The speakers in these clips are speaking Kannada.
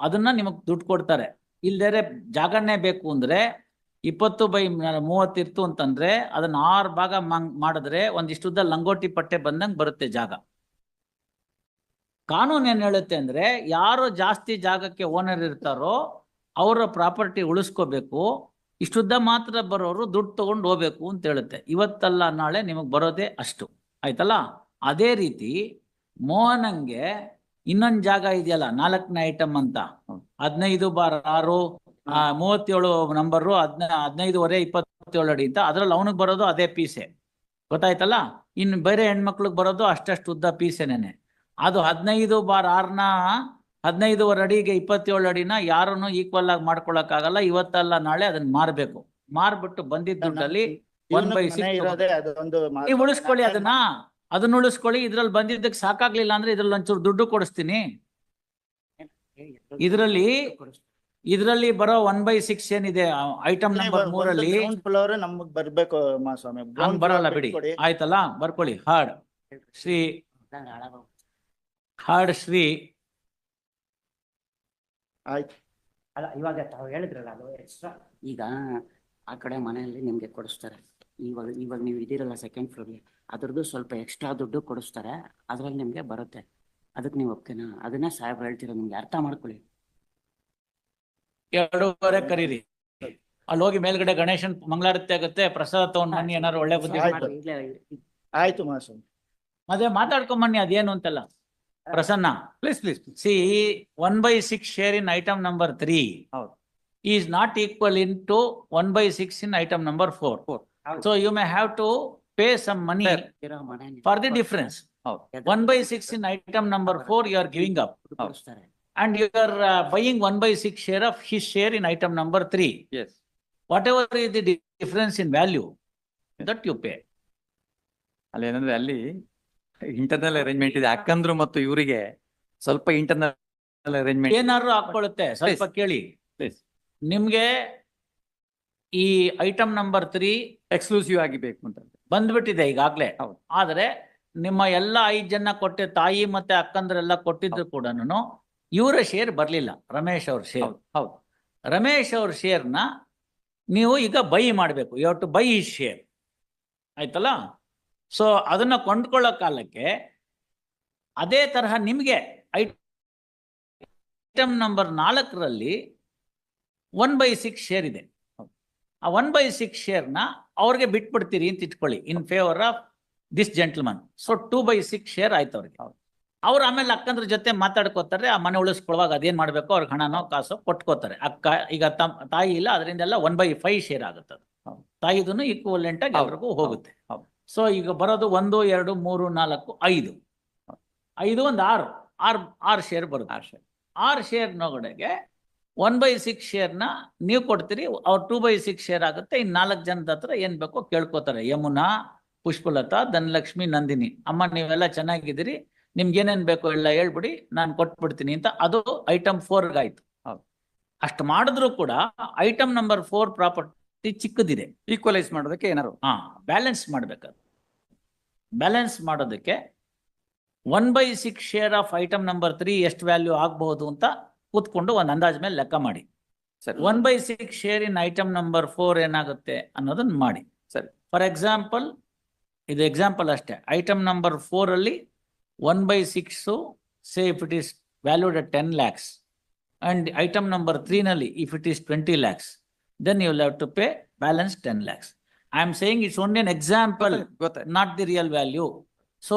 ಅದನ್ನ ನಿಮಗ್ ದುಡ್ಡು ಕೊಡ್ತಾರೆ. ಇಲ್ದೇರೆ ಜಾಗರಣೆ ಬೇಕು ಅಂದ್ರೆ ಇಪ್ಪತ್ತು ಬೈ ಮೂವತ್ತಿರ್ತು ಅಂತಂದ್ರೆ ಅದನ್ನ ಆರು ಭಾಗ ಮಾಡಿದ್ರೆ ಮಾಡಿದ್ರೆ ಒಂದಿಷ್ಟುದ್ದ ಲಂಗೋಟಿ ಪಟ್ಟೆ ಬಂದಂಗೆ ಬರುತ್ತೆ ಜಾಗ. ಕಾನೂನು ಏನ್ ಹೇಳುತ್ತೆ ಅಂದ್ರೆ ಯಾರು ಜಾಸ್ತಿ ಜಾಗಕ್ಕೆ ಓನರ್ ಇರ್ತಾರೋ ಅವರ ಪ್ರಾಪರ್ಟಿ ಉಳಿಸ್ಕೋಬೇಕು, ಇಷ್ಟುದ್ದ ಮಾತ್ರ ಬರೋರು ದುಡ್ಡು ತಗೊಂಡು ಹೋಗ್ಬೇಕು ಅಂತ ಹೇಳುತ್ತೆ. ಇವತ್ತಲ್ಲ ನಾಳೆ ನಿಮಗೆ ಬರೋದೇ ಅಷ್ಟು. ಆಯ್ತಲ್ಲ? ಅದೇ ರೀತಿ ಮೋಹನಂಗೆ ಇನ್ನೊಂದ್ ಜಾಗ ಇದೆಯಲ್ಲ ನಾಲ್ಕನೇ ಐಟಮ್ ಅಂತ. ಹದಿನೈದು ಬಾರ್ ಆರು ಮೂವತ್ತೇಳು ನಂಬರ್ ಹದ್ನ ಹದಿನೈದುವರೆ ಇಪ್ಪತ್ತೇಳು ಅಡಿ ಅಂತ. ಅದ್ರಲ್ಲಿ ಅವನಿಗೆ ಬರೋದು ಅದೇ ಪೀಸೆ. ಗೊತ್ತಾಯ್ತಲ್ಲ? ಇನ್ನು ಬೇರೆ ಹೆಣ್ಮಕ್ಳಿಗೆ ಬರೋದು ಅಷ್ಟಷ್ಟು ಉದ್ದ ಪೀಸೆನೇನೆ. ಅದು ಹದಿನೈದು ಬಾರ್ ಆರ್ನ ಹದಿನೈದುವರೆ ಅಡಿಗೆ ಇಪ್ಪತ್ತೇಳು ಅಡಿನ ಯಾರನ್ನು ಈಕ್ವಲ್ ಆಗಿ ಮಾಡ್ಕೊಳಕ್ ಆಗಲ್ಲ ಇವತ್ತಲ್ಲ ನಾಳೆ ಅದನ್ನ ಮಾರ್ಬೇಕು. ಮಾರ್ಬಿಟ್ಟು ಬಂದಿದ್ದ ದುಡ್ಡಲ್ಲಿ ಒನ್ ಬೈ ಸಿಕ್ಸ್ ನೀವು ಉಳಿಸ್ಕೊಳ್ಳಿ ಅದನ್ನ. ಅದನ್ನ ಉಳಿಸ್ಕೊಳ್ಳಿ ಇದ್ರಲ್ಲಿ ಬಂದಿದ್ದಕ್ಕೆ ಸಾಕಾಗ್ಲಿಲ್ಲ ಅಂದ್ರೆ ಇದ್ರಲ್ಲಿ ಒಂಚೂರು ದುಡ್ಡು ಕೊಡಿಸ್ತೀನಿ. ಇದ್ರಲ್ಲಿ ಇದರಲ್ಲಿ ಬರೋ ಒನ್ ಬೈ ಸಿಕ್ಸ್ ಏನಿದೆ ಐಟಮ್ ನಂಬರ್ ಮೂರಲ್ಲಿ ನಮಗ್ ಬರ್ಬೇಕು ಮಾಸ್ವಾಮಿ ಹಂಗ್ ಬರಲ್ಲ ಬಿಡಿ. ಆಯ್ತಲ್ಲ? ಬರ್ಕೊಳ್ಳಿ. ಹಾಡ್. ಶ್ರೀ ಹಾಡ್ ಶ್ರೀ ಆಯ್ತು. ಅಲ್ಲ ಇವಾಗ ತಾವು ಹೇಳಿದ್ರಲ್ಲ ಅದು ಎಕ್ಸ್ಟ್ರಾ ಈಗ ಆ ಕಡೆ ಮನೆಯಲ್ಲಿ ನಿಮ್ಗೆ ಕೊಡಿಸ್ತಾರೆ. ಇವಾಗ ಇವಾಗ ನೀವು ಇದ್ದೀರಲ್ಲ ಸೆಕೆಂಡ್ ಫ್ಲೋರ್ಗೆ ಅದ್ರದ್ದು ಸ್ವಲ್ಪ ಎಕ್ಸ್ಟ್ರಾ ದುಡ್ಡು ಕೊಡಿಸ್ತಾರೆ. ಅದ್ರಲ್ಲಿ ನಿಮ್ಗೆ ಬರುತ್ತೆ. ಅದಕ್ಕೆ ನೀವು ಓಕೆನಾ ಅದನ್ನ ಸಾಹೇಬ್ರು ಹೇಳ್ತೀರ ನಿಮ್ಗೆ ಅರ್ಥ ಮಾಡ್ಕೊಳ್ಳಿ. ಎರಡೂವರೆ ಕರೀರಿ. ಅಲ್ಲಿ ಹೋಗಿ ಮೇಲ್ಗಡೆ ಗಣೇಶನ್ ಮಂಗಳಾರತಿ ಆಗುತ್ತೆ. ಪ್ರಸಾದ ತಗೊಂಡ್ ಬನ್ನಿ. ಏನಾರು ಒಳ್ಳೆ ಬುದ್ಧಿ ಆಯ್ತು. ಮದುವೆ ಈಗ್ಲೇ ಆಯ್ತು ಮಾತಾಡ್ಕೊಂಡ್ ಬನ್ನಿ. ಅದೇನು ಅಂತಲ್ಲ? Prasanna. Please please see one by six share in item number three ಹೌದು. Is not equal in to one by six in item number four Four. Have to pay some money ಇರೋ ಮನೆ ಫಾರ್ ದಿ ಡಿಫರೆನ್ಸ್ ಹೌದು. One by six in item number four you giving up ಕೊಡಿಸ್ತಾರೆ and you are uh, buying one by six share of his share in item number three. Yes Whatever is the di- difference in value that you pay. ಅಲ್ಲಿ ಏನಂದ್ರೆ ಅಲ್ಲಿ ಇಂಟರ್ನಲ್ ಅರೇಂಜ್ಮೆಂಟ್ ಇದೆ. ಅಕ್ಕಂದ್ರು ಮತ್ತು ಇವರಿಗೆ ಸ್ವಲ್ಪ ಇಂಟರ್ನಲ್ ಅರೇಂಜ್ಮೆಂಟ್ ಏನಾದ್ರು ಹಾಕೊಳ್ಳುತ್ತೆ ಸ್ವಲ್ಪ ಕೇಳಿ. Please. ನಿಮ್ಗೆ ಈ ಐಟಮ್ ನಂಬರ್ ತ್ರೀ ಎಕ್ಸ್ಕ್ಲೂಸಿವ್ ಆಗಿ ಬೇಕು ಅಂತ ಬಂದ್ಬಿಟ್ಟಿದೆ ಈಗಾಗಲೇ. ಹೌದು. ಆದ್ರೆ ನಿಮ್ಮ ಎಲ್ಲ ಐದು ಜನ ಕೊಟ್ಟೆ ತಾಯಿ ಮತ್ತೆ ಅಕ್ಕಂದ್ರೆಲ್ಲ ಕೊಟ್ಟಿದ್ರು ಕೂಡ ಇವರ ಶೇರ್ ಬರಲಿಲ್ಲ. ರಮೇಶ್ ಅವ್ರ ಶೇರ್ ಹೌದು ಹೌದು. ರಮೇಶ್ ಅವ್ರ ಶೇರ್ನ ನೀವು ಈಗ ಬೈ ಮಾಡಬೇಕು. ಯು ಟು ಬೈ ಈ ಶೇರ್ ಆಯ್ತಲ್ಲ? ಸೊ ಅದನ್ನ ಕೊಂಡ್ಕೊಳ್ಳೋ ಕಾಲಕ್ಕೆ ಅದೇ ತರಹ ನಿಮಗೆ ಐಟಮ್ ನಂಬರ್ ನಾಲ್ಕರಲ್ಲಿ ಒನ್ ಬೈ ಸಿಕ್ಸ್ ಶೇರ್ ಇದೆ. ಆ ಒನ್ ಬೈ ಸಿಕ್ಸ್ ಶೇರ್ನ ಅವ್ರಿಗೆ ಬಿಟ್ಬಿಡ್ತೀರಿ ಅಂತ ಇಟ್ಕೊಳ್ಳಿ in favour of this gentleman so two by six share ಆಯ್ತು ಅವ್ರಿಗೆ. ಅವ್ರು ಆಮೇಲೆ ಅಕ್ಕಂದ್ರ ಜೊತೆ ಮಾತಾಡ್ಕೋತಾರೆ ಆ ಮನೆ ಉಳಿಸ್ಕೊಳ್ಳುವಾಗ ಅದೇನ್ ಮಾಡ್ಬೇಕು? ಅವ್ರಿಗೆ ಹಣನೋ ಕಾಸೋ ಕೊಟ್ಕೋತಾರೆ. ಅಕ್ಕ ಈಗ ತಮ್ಮ ತಾಯಿ ಇಲ್ಲ ಅದರಿಂದೆಲ್ಲ ಒನ್ ಬೈ ಫೈವ್ ಶೇರ್ ಆಗುತ್ತೆ ಅದು ತಾಯಿದೂ ಈಕ್ವಲೆಂಟ್ ಆಗಿ ಅವ್ರಿಗೂ ಹೋಗುತ್ತೆ. ಸೊ ಈಗ ಬರೋದು ಒಂದು ಎರಡು ಮೂರು ನಾಲ್ಕು ಐದು. ಐದು ಒಂದು ಆರು. ಆರು ಆರು ಶೇರ್ ಬರುತ್ತೆ. ಶೇರ್ ಆರು ಶೇರ್ ನೊಳಗಡೆಗೆ ಒನ್ ಬೈ ಸಿಕ್ಸ್ ಶೇರ್ನ ನೀವು ಕೊಡ್ತೀರಿ ಅವ್ರು ಟೂ ಬೈ ಸಿಕ್ಸ್ ಶೇರ್ ಆಗುತ್ತೆ ಇನ್ನು ನಾಲ್ಕು ಜನದ ಹತ್ರ ಏನು ಬೇಕೋ ಕೇಳ್ಕೊತಾರೆ. ಯಮುನಾ ಪುಷ್ಪಲತಾ ಧನಲಕ್ಷ್ಮಿ ನಂದಿನಿ. ಅಮ್ಮ ನೀವೆಲ್ಲ ಚೆನ್ನಾಗಿದ್ದೀರಿ ನಿಮ್ಗೆ ಏನೇನ್ ಬೇಕೋ ಎಲ್ಲ ಹೇಳ್ಬಿಡಿ ನಾನು ಕೊಟ್ಬಿಡ್ತೀನಿ ಅಂತ. ಅದು ಐಟಮ್ ಫೋರ್ಗೆ ಆಯ್ತು ಹೌದು. ಅಷ್ಟು ಮಾಡಿದ್ರು ಕೂಡ ಐಟಮ್ ನಂಬರ್ ಫೋರ್ ಪ್ರಾಪರ್ಟಿ ಚಿಕ್ಕದಿದೆ. ಈಕ್ವಲೈಸ್ ಮಾಡೋದಕ್ಕೆ ಏನಾರು? ಹಾ ಬ್ಯಾಲೆನ್ಸ್ ಮಾಡ್ಬೇಕು ಬ್ಯಾಲೆನ್ಸ್ ಮಾಡೋದಕ್ಕೆ one by six share of item number three ಎಷ್ಟು ವ್ಯಾಲ್ಯೂ ಆಗಬಹುದು ಅಂತ ಕೂತ್ಕೊಂಡು ಒಂದು ಅಂದಾಜ್ ಮೇಲೆ ಲೆಕ್ಕ ಮಾಡಿ. ಸರಿ. One by six share in item number four ಏನಾಗುತ್ತೆ ಅನ್ನೋದನ್ನ ಮಾಡಿ. ಸರಿ. ಫಾರ್ ಎಕ್ಸಾಂಪಲ್ ಇದು ಎಕ್ಸಾಂಪಲ್ ಅಷ್ಟೇ. ಐಟಮ್ ನಂಬರ್ ಫೋರ್ ಅಲ್ಲಿ one by six say if it is valued at ten lakhs and item number ತ್ರೀನಲ್ಲಿ if it is twenty lakhs then you have to pay balance ten lakhs I am saying it's only an example not the real value so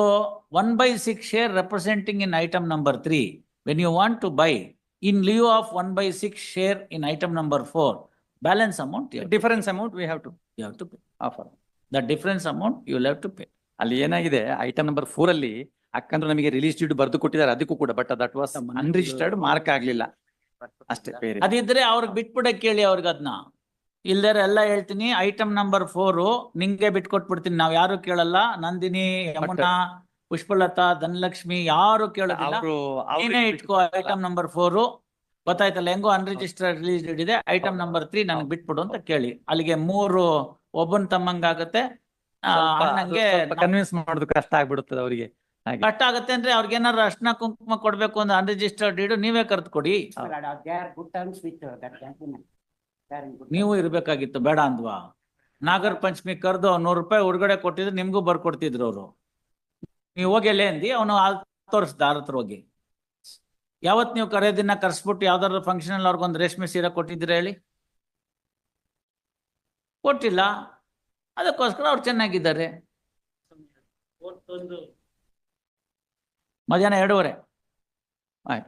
one by six share representing in item number three when you want to buy in lieu of one by six share in item number four, balance amount you have, difference amount we have to you have to pay. Offer The difference amount you will have to pay. ಅಲ್ಲಿ ಏನಾಗಿದೆ ಐಟಮ್ ನಂಬರ್ ಫೋರ್ ಅಲ್ಲಿ ಅಕ್ಕಂದ್ರೆ ನಮಗೆ ರಿಲೀಸ್ ಡೀಡ್ ಬರೆದು ಕೊಟ್ಟಿದ್ದಾರೆ ಅದಕ್ಕೂ ಕೂಡ but that was unregistered mark ಆಗ್ಲಿಲ್ಲ. ಅಷ್ಟೇ ಬೇರೆ. ಅದಿದ್ರೆ ಅವ್ರಿಗೆ ಬಿಟ್ಬಿಡ ಕೇಳಿ ಅವ್ರಿಗೆ ಅದನ್ನ ಇಲ್ದರೆ ಎಲ್ಲ ಹೇಳ್ತೀನಿ ಐಟಮ್ ನಂಬರ್ ಫೋರು ನಿಂಗೆ ಬಿಟ್ಕೊಟ್ಬಿಡ್ತೀನಿ ನಾವ್ ಯಾರು ಕೇಳಲ್ಲ ನಂದಿನಿ ಯಮುನಾ ಪುಷ್ಪಲತಾ ಧನಲಕ್ಷ್ಮಿ ಯಾರು ಕೇಳೋದಿಲ್ಲ. ಅವರು ನೀನೇ ಇಟ್ಕೋ ಐಟಮ್ ನಂಬರ್ ಫೋರ್ ಗೊತ್ತಾಯ್ತಲ್ಲ ಹೆಂಗೋ ಅನ್ರಿಜಿಸ್ಟರ್ಡ್ ರಿಲೀಸ್ ಇದೆ ಐಟಮ್ ನಂಬರ್ ತ್ರೀ ನನಗೆ ಬಿಟ್ಬಿಡು ಅಂತ ಕೇಳಿ. ಅಲ್ಲಿಗೆ ಮೂರು ಒಬ್ಬನ್ ತಮ್ಮಂಗಾಗತ್ತೆ. ಆಗತ್ತೆ ಅಣ್ಣಂಗೆ ಕನ್ವಿನ್ಸ್ ಮಾಡೋದು ಕಷ್ಟ ಆಗ್ಬಿಡುತ್ತದೆ ಅವರಿಗೆ. ಹಾಗೆ. ಕಷ್ಟ ಆಗತ್ತೆ ಅಂದ್ರೆ ಅವ್ರಿಗೆ ಏನಾದ್ರು ಅರ್ಶನ ಕುಂಕುಮ ಕೊಡ್ಬೇಕು ಅಂದ್ರೆ ಅನ್ರಿಜಿಸ್ಟರ್ಡ್ ಡೀಡು ನೀವೇ ಕರೆದು ಕೊಡಿ ನೀವು ಇರ್ಬೇಕಾಗಿತ್ತು ಬೇಡ ಅಂದ್ವಾ? ನಾಗರ ಪಂಚಮಿ ಕರೆದು ನೂರು ರೂಪಾಯಿ ಹೊರಗಡೆ ಕೊಟ್ಟಿದ್ರೆ ನಿಮ್ಗೂ ಬರ್ಕೊಡ್ತಿದ್ರು ಅವರು. ನೀವು ಹೋಗಿ ಎಲ್ಲೇ ಅಂದಿ, ಅವನು ತೋರಿಸ್ದ ಅವ್ರ ಹತ್ರ ಹೋಗಿ. ಯಾವತ್ ನೀವು ಕರೆಯೋದಿನ ಕರ್ಸ್ಬಿಟ್ಟು ಯಾವ್ದಾದ್ರು ಫಂಕ್ಷನ್ ಅಲ್ಲಿ ಅವ್ರಿಗೊಂದು ರೇಷ್ಮೆ ಸೀರೆ ಕೊಟ್ಟಿದ್ದೀರ ಹೇಳಿ? ಕೊಟ್ಟಿಲ್ಲ. ಅದಕ್ಕೋಸ್ಕರ ಅವ್ರು ಚೆನ್ನಾಗಿದ್ದಾರೆ. ಮಧ್ಯಾಹ್ನ ಎರಡೂವರೆ. ಆಯ್ತು